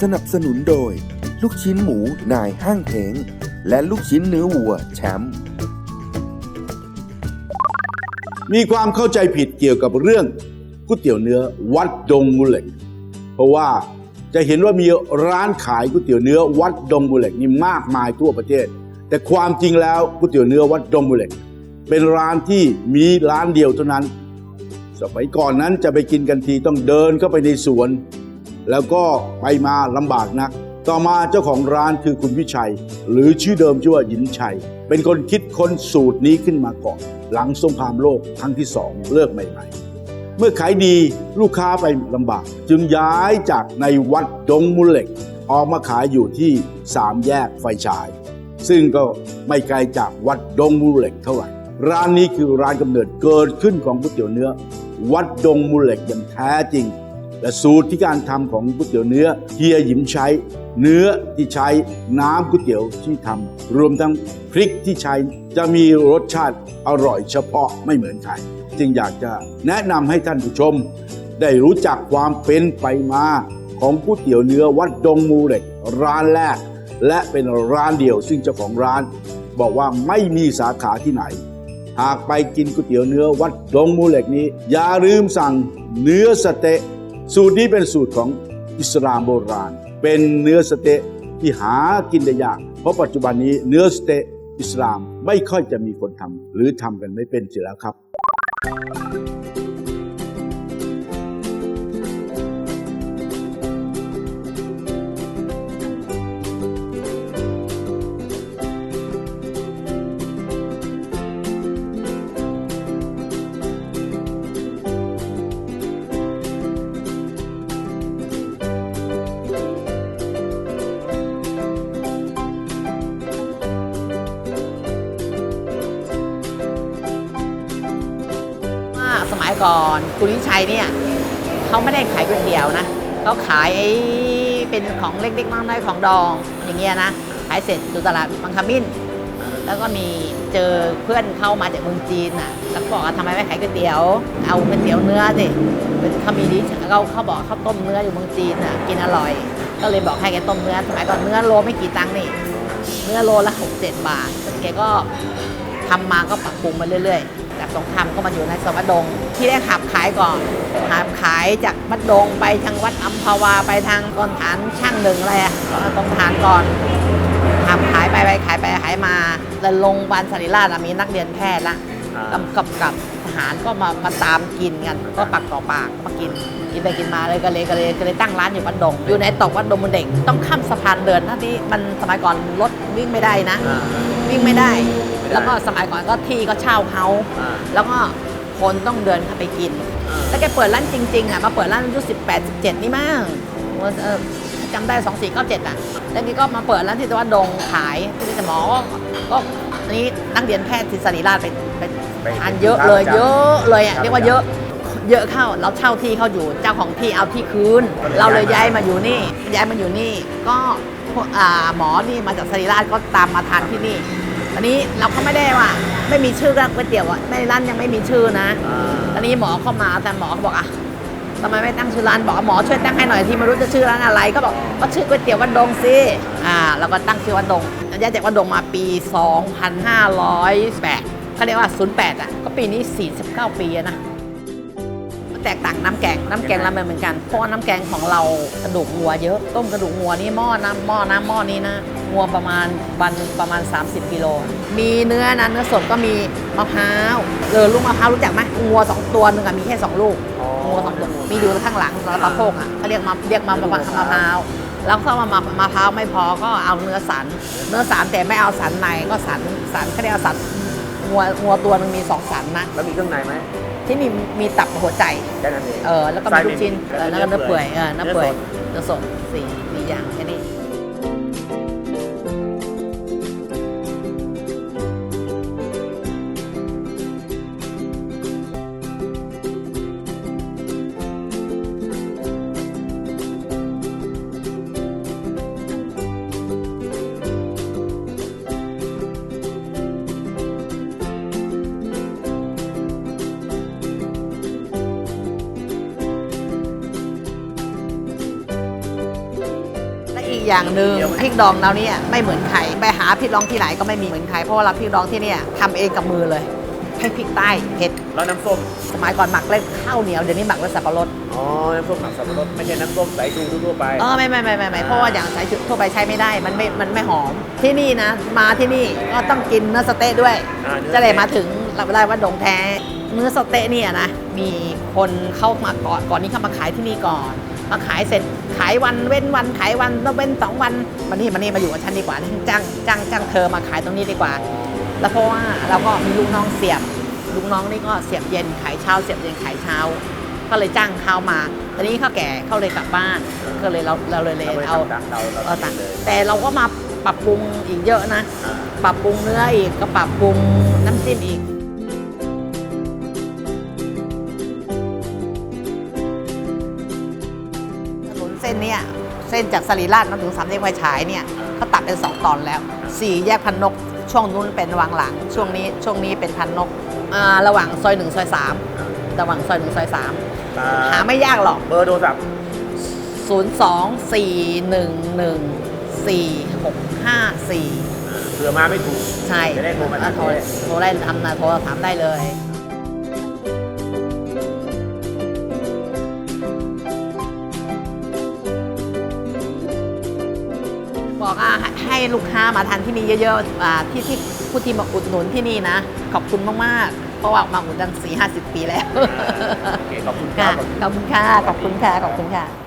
สนับสนุนโดย ลูกชิ้นหมูนายห้างเถงและลูกชิ้นเนื้อวัวแชมป์มีความเข้าใจผิดเกี่ยวกับเรื่องก๋วยเตี๋ยวเนื้อวัดดงมูเหล็ก เพราะว่าจะเห็นว่ามีร้านขายก๋วยเตี๋ยวเนื้อวัดดงมูเหล็กนี่มากมายทั่วประเทศ แต่ความจริงแล้วก๋วยเตี๋ยวเนื้อวัดดงมูเหล็ก เป็นร้านที่มีร้านเดียวเท่านั้น สมัยก่อนนั้นจะไปกินกันทีต้องเดินเข้าไปในสวน แล้วก็ไปมาลำบากนัก ต่อมาเจ้าของร้านคือคุณวิชัย หรือชื่อเดิมชื่อว่าหยินชัย เป็นคนคิดค้นสูตรนี้ขึ้นมาก่อน หลังสงครามโลกครั้งที่สองเลิกใหม่ๆ เมื่อขายดีลูกค้าไปลำบาก จึงย้ายจากในวัดดงมูเหล็ก ออกมาขายอยู่ที่สามแยกไฟฉาย ซึ่งก็ไม่ไกลจากวัดดงมูเหล็กเท่าไหร่ร้านนี้คือร้านกำเนิดเกิดขึ้นของก๋วยเตี๋ยวเนื้อ วัดดงมูเหล็กอย่างแท้จริง และสูตรที่การทำของก๋วยเตี๋ยวเนื้อเฮียหยิมใช้ เนื้อที่ใช้น้ำก๋วยเตี๋ยวที่ทำรวมทั้งพริกที่ใช้จะมีรสชาติอร่อยเฉพาะไม่เหมือนใครจึงอยากจะแนะนำให้ท่านผู้ชม ได้รู้จักความเป็นไปมาของก๋วยเตี๋ยวเนื้อวัดดงมูเหล็กร้านแรก และเป็นร้านเดียวซึ่งเจ้าของร้าน บอกว่าไม่มีสาขาที่ไหน หากไปกินก๋วยเตี๋ยวเนื้อวัดดงมูเหล็กนี้ อย่าลืมสั่งเนื้อสเต๊ะ สูตรนี้เป็นสูตรของอิสลามโบราณ เป็นเนื้อสเต๊ะที่หากินได้ยาก เพราะปัจจุบันนี้เนื้อสเต๊ะอิสลามไม่ค่อยจะมีคนทำหรือทำกันไม่เป็นเสียแล้วครับ ก่อนคุณวิชัยเนี่ยเขาไม่ได้ขายก๋วยเตี๋ยวนะเขาขายไอ้เป็นของเล็กๆน้อยของดองอย่างเงี้ยนะขายเสร็จอยู่ตลาดบางขมิ้น แล้วก็มีเจอเพื่อนเข้ามาจากเมืองจีนน่ะแล้วบอกว่าทำไมไม่ขายก๋วยเตี๋ยว เอาก๋วยเตี๋ยวเนื้อสิเป็นเขามีดิเขาเขาบอกเขาต้มเนื้ออยู่เมืองจีนน่ะกินอร่อย ก็เลยบอกให้แกต้มเนื้อสมัยก่อนเนื้อโลไม่กี่ตังค์นี่เนื้อโลละหกเจ็ดบาทแกก็ทำมาก็ปรับปรุงมาเรื่อยๆ สงครามก็มาอยู่ในสวัสดง ที่ได้ขับขายก่อนขับขายจากวัดดงไปทางวัดอัมพาวาไปทางกองฐานช่างหนึ่งอะไรอะกองฐานก่อนขับขายไปไปขายไปขายมาแล้วโรงพยาบาลสริราชอะมีนักเรียนแพทย์ละกำกับกับทหารก็มามาตามกินกันก็ปักต่อปากมากินกินไปกินมาเลยก็เลยก็เลยก็เลยตั้งร้านอยู่วัดดง อยู่ในตอกวัดดงมันเด็กต้องข้ามสะพานเดินนะที่มันสมัยก่อนรถวิ่งไม่ได้นะ วิ่งไม่ได้ แล้วก็สมัยก่อนก็ที่ก็เช่าเขาแล้วก็คนต้องเดินเข้าไปกิน แล้วแกเปิดร้านจริงๆอะมาเปิดร้านอายุสิบแปดสิบเจ็ดนี่มั้งเออจำได้สองสี่เก้าเจ็ดอะ แล้วแกก็มาเปิดร้านที่ตะวันดงขายที่จะหมอก็ก็อันนี้นักเรียนแพทย์ศิริราชไปไปทานเยอะเลยเยอะเลยอะเรียกว่าเยอะเยอะเข้าเราเช่าที่เขาอยู่เจ้าของที่เอาที่คืน เราเลยย้ายมาอยู่นี่ย้ายมาอยู่นี่ก็พวกอ่าหมอนี่มาจากสรีราชก็ตามมาทานที่นี่ อันนี้เราก็ไม่ได้ว่า ไม่มีชื่อร้านก๋วยเตี๋ยวอะไม่ร้านยังไม่มีชื่อนะตอนนี้หมอเข้ามาแต่หมอเขาบอกอะทำไมไม่ตั้งชื่อร้านบอกหมอช่วยตั้งให้หน่อยที่ไม่รู้จะชื่อร้านอะไร ก็บอกก็ชื่อก๋วยเตี๋ยววันดงสิอ่าเราก็ตั้งชื่อวันดงย้ายจากวันดงมาปี 2508เขาเรียกว่า 08 อะ ก็ปีนี้ 49 ปีนะ แตกต่างน้ำแกง น้ำแกงเราไม่เหมือนกัน เพราะว่าน้ำแกงของเรากระดูกวัวเยอะ ต้มกระดูกวัวนี่หม้อน้ำหม้อน้ำหม้อนี้นะวัวประมาณวันหนึ่งประมาณ 30กิโล มีเนื้อนะเนื้อสดก็มีมะพร้าวเออลูกมะพร้าวรู้จักไหมวัวสองตัวหนึ่งอะมีแค่สองลูกวัวสองตัว มีอยู่ข้างหลังสารปะโพกอะเขาเรียกมาเรียกมามะมะพร้าวแล้วถ้ามามามะพร้าวไม่พอก็เอาเนื้อสัน เนื้อสันแต่ไม่เอาสันในก็สันสันเขาเรียกว่าสันวัววัวตัวหนึงมีสองสันนะแล้วมีเครื่องในไหม ที่มีมีตับกับหัวใจ แค่นั้นเอง เออแล้วก็มีไส้ลูกชิ้นเออแล้วก็เนื้อเปื่อยเออเนื้อเปื่อยสดเนื้อสดสี่สี่อย่างแค่นี้ อย่างหนึ่งพริกดองเราเนี่ยไม่เหมือนใครไปหาพริกดองที่ไหนก็ไม่มีเหมือนใครเพราะว่าเราพริกดองที่เนี่ยทำเองกับมือเลยให้พริกใต้เผ็ดแล้วน้ำส้มสมัยก่อนหมักเล่นข้าวเหนียวเดี๋ยวนี้หมักด้วยสับปะรดอ๋อน้ำส้มหมักสับปะรดไม่ใช่น้ำส้มสายชูทั่วๆไปเออไม่ไม่ไม่ไม่ไม่เพราะว่าอย่างสายชุดทั่วไปใช้ไม่ได้มันไม่มันไม่หอมที่นี่นะ มาที่นี่ก็ต้องกินเนื้อสะเต๊ะด้วยอ่าเนื้อจะเลยสะเต๊ะมาถึงเราได้ว่าดงแท้เนื้อสะเต๊ะเนี่ยนะมีคนเข้ามาก่อนก่อนนี้เข้ามาขายที่นี่ก่อน มาขายเสร็จขายวันเว้นวันขายวันแล้วเว้นสองวันมานี่มานี่มาอยู่กับฉันดีกว่าจ้างจ้างจ้างเธอมาขายตรงนี้ดีกว่า แล้วเพราะว่าเราก็มีลูกน้องเสียบลูกน้องนี่ก็เสียบเย็นขายเช้าเสียบเย็นขายเช้า ก็เลยจ้างเขามาตอนนี้เขาแก่เขาเลยกลับบ้านก็เลยเราเราเลยเลยเราไม่เอาทำตามเราเราเออตัต่าดงเลยแต่เราก็มาปรับปรุงอีกเยอะนะอ่าปรับปรุงเนื้ออีกก็ปรับปรุงน้ำจิ้มอีก นนเส้นเนี้ยเส้นจากสรีราชมาถึงสามแยกไฟฉายเนี่ยเขาตัดเป็นสองตอนแล้วสี่แยกพันนก ช่วงนู้นเป็นวังหลัง ช่วงนี้ช่วงนี้เป็นพันนกอ่าระหว่างซอยหนึ่งซอยสามระหว่างซอยหนึ่งซอยสามอ่าหาไม่ยากหรอกเบอร์โทรศัพท์0 2 4 1 1 4 6 5 4เผื่อมาไม่ถูก ใช่ จะได้โทรมาถามโทรโทรได้ทำนะโทรถามได้เลย ให้ให้ลูกค้ามาทานที่นี่เยอะๆอ่าที่ที่ผู้ที่มาอุดหนุนที่นี่นะ ขอบคุณมากๆ เพราะว่ามาอุดดันสี่ห้าสิบปีแล้ว โอเคขอบคุณครัค่ะบ ขอบคุณค่ะ ขอบคุณค่ะ ขอบคุณค่ะ